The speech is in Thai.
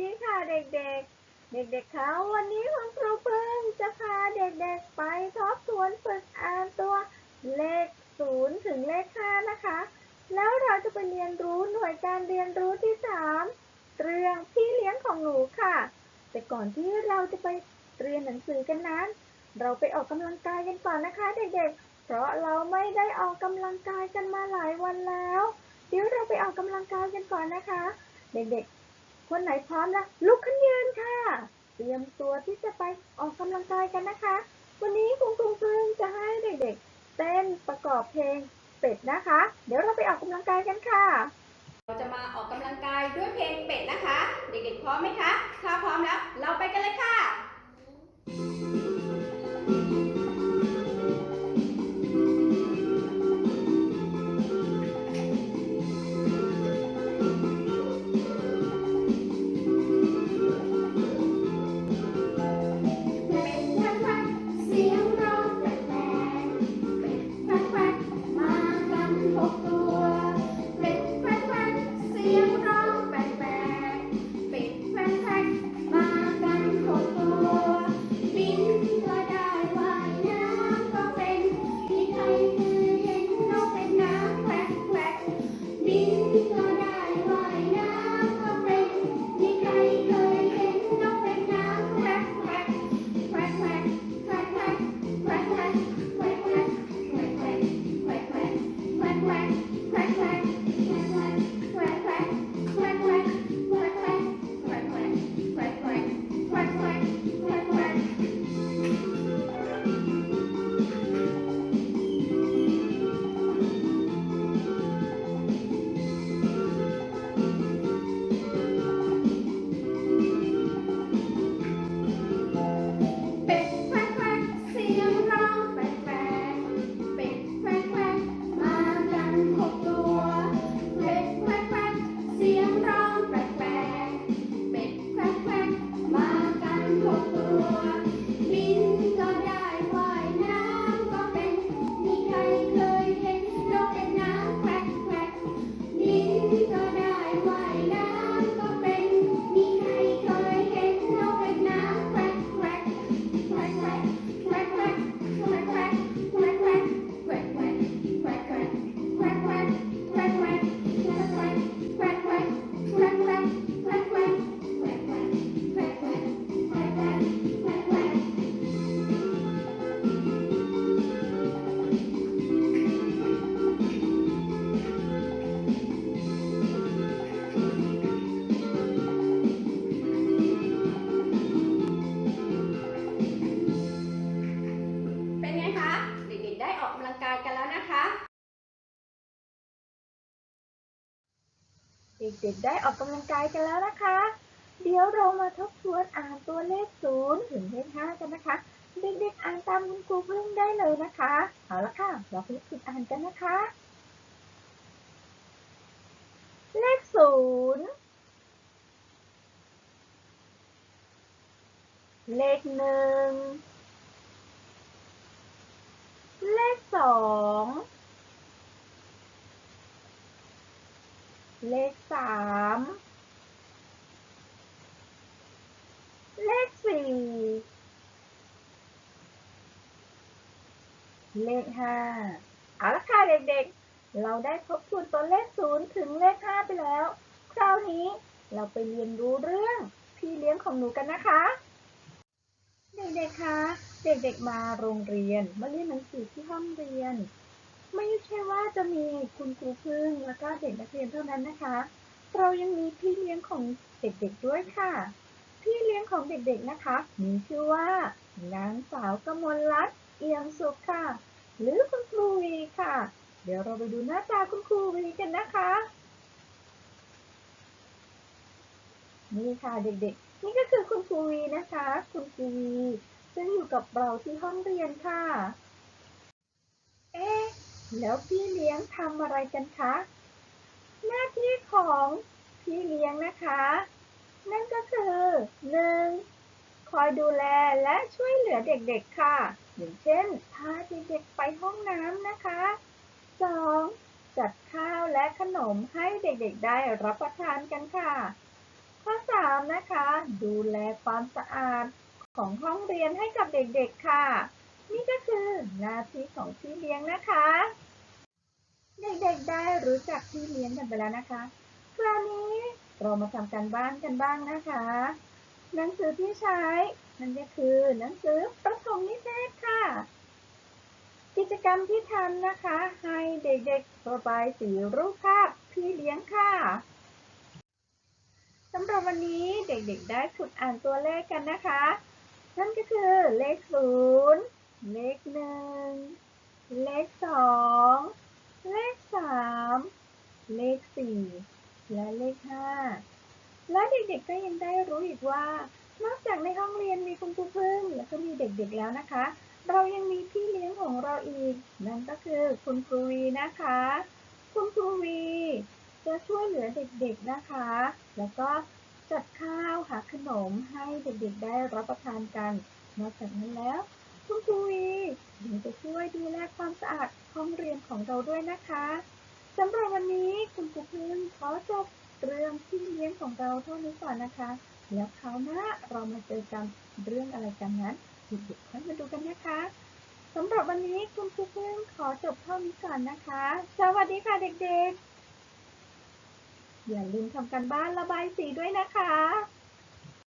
ดีค่ะเด็กๆ เด็กๆคะวันนี้คุณครูเพิ่งจะพาเด็กๆไปทบทวนฝึกอ่านตัวเลขศูนย์ถึงเลขห้านะคะ แล้วเราจะไปเรียนรู้หน่วยการเรียนรู้ที่สามเรื่องพี่เลี้ยงของหนูค่ะ แต่ก่อนที่เราจะไปเรียนหนังสือกันนั้น เราไปออกกำลังกายกันก่อนนะคะ เด็กๆ เพราะเราไม่ได้ออกกำลังกายกันมาหลายวันแล้ว เดี๋ยวเราไปออกกำลังกายกันก่อนนะคะ เด็กๆ คนไหนพร้อมแล้วลุกขึ้นยืนค่ะ เตรียมตัวที่จะไปออกกำลังกายกันนะคะ วันนี้คุณครูเพิ่งจะให้เด็กๆ เต้นประกอบเพลงเป็ดนะคะ เดี๋ยวเราไปออกกำลังกายกันค่ะ เราจะมาออกกำลังกายด้วยเพลงเป็ดนะคะ เด็กๆพร้อมไหมคะ ถ้าพร้อม ด็กๆได้ออกกำลังกายกันแล้วนะคะ เดี๋ยวเรามาทบทวนอ่านตัวเลขศูนย์ถึงเลขห้ากันนะคะ เด็กๆอ่านตามคุณครูพึ่งได้เลยนะคะ เอาละค่ะ เราไปฝึกอ่านกันนะคะ เลขศูนย์เลขหนึ่ง เลขสอง เลขสาม เลขสี่ เลขห้าเอาละค่ะเด็กๆ เราได้ทบทวนตัวเลขศูนย์ถึงเลขห้าไปแล้ว คราวนี้เราไปเรียนรู้เรื่องพี่เลี้ยงของหนูกันนะคะ เด็กๆ คะ เด็กๆ มาโรงเรียน มาเรียนหนังสือที่ห้องเรียน ไม่ใช่ว่าจะมีคุณครูพึ่งแล้วก็เด็กนักเรียนเท่านั้นนะคะ เรายังมีพี่เลี้ยงของเด็กๆด้วยค่ะ พี่เลี้ยงของเด็กๆนะคะ มีชื่อว่านางสาวกมลรัตน์เอียมสุขค่ะ หรือคุณครูวีค่ะ เดี๋ยวเราไปดูหน้าตาคุณครูวีกันนะคะ นี่ค่ะเด็กๆ นี่ก็คือคุณครูวีนะคะ คุณครูวีซึ่งอยู่กับเราที่ห้องเรียนค่ะ แล้วพี่เลี้ยงทำอะไรกันคะ หน้าที่ของพี่เลี้ยงนะคะ นั่นก็คือหนึ่งคอยดูแลและช่วยเหลือเด็กๆค่ะ อย่างเช่น พาเด็กๆไปห้องน้ำนะคะสองจัดข้าวและขนมให้เด็กๆได้รับประทานกันค่ะ ข้อสามนะคะ ดูแลความสะอาดของห้องเรียนให้กับเด็กๆค่ะ นี่ก็คือหน้าที่ของพี่เลี้ยงนะคะ เด็กๆได้รู้จักพี่เลี้ยงกันไปแล้วนะคะ คราวนี้เรามาทำการบ้านกันบ้างนะคะ หนังสือที่ใช้นั่นก็คือหนังสือประถมนิเทศค่ะ กิจกรรมที่ทำนะคะ ให้เด็กๆระบายสีรูปภาพพี่เลี้ยงค่ะสำหรับวันนี้เด็กๆได้ฝึกอ่านตัวเลขกันนะคะ นั่นก็คือเลขศูนย์ เลขหนึ่ง เลขสอง เลขสาม เลขสี่ และเลขห้า และเด็กๆก็ยังได้รู้อีกว่า นอกจากในห้องเรียนมีคุณครูพึ่งแล้วก็มีเด็กๆแล้วนะคะ เรายังมีพี่เลี้ยงของเราอีก นั่นก็คือคุณครูวีนะคะ คุณครูวีจะช่วยเหลือเด็กๆนะคะ แล้วก็จัดข้าวหาขนมให้เด็กๆได้รับประทานกัน นอกจากนั้นแล้ว คุณครูวียังจะช่วยดูแลความสะอาดห้องเรียนของเราด้วยนะคะสำหรับวันนี้คุณครูพึ่งขอจบเรื่องพี่เลี้ยงของเราเท่านี้ก่อนนะคะ แล้วคราวหน้าเรามาเจอกันเรื่องอะไรกันนั้นเด็กๆค่อยมาดูกันนะคะสำหรับวันนี้คุณครูพึ่งขอจบเท่านี้ก่อนนะคะ สวัสดีค่ะเด็กๆ อย่าลืมทำการบ้านระบายสีด้วยนะคะ